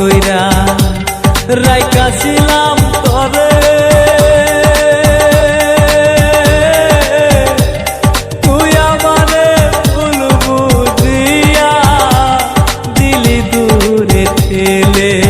কইরা রাইকা ছিলাম তবে। তুই আমারে ভুল বুঝিয়া দিলি দূরে ঠেলে।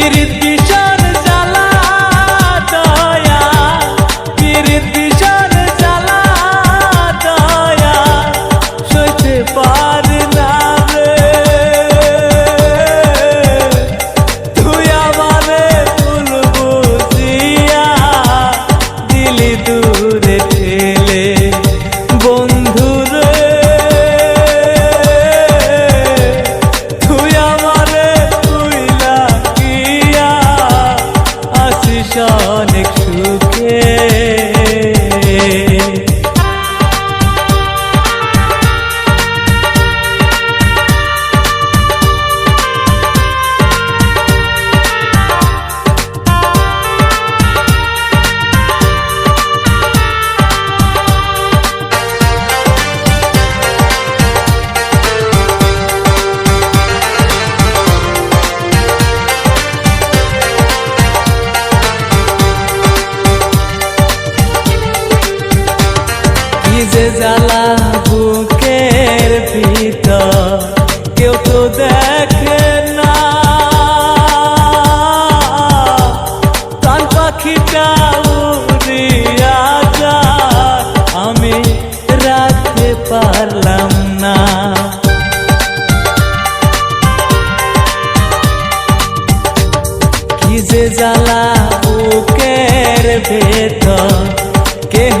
bir ভেতর কেহ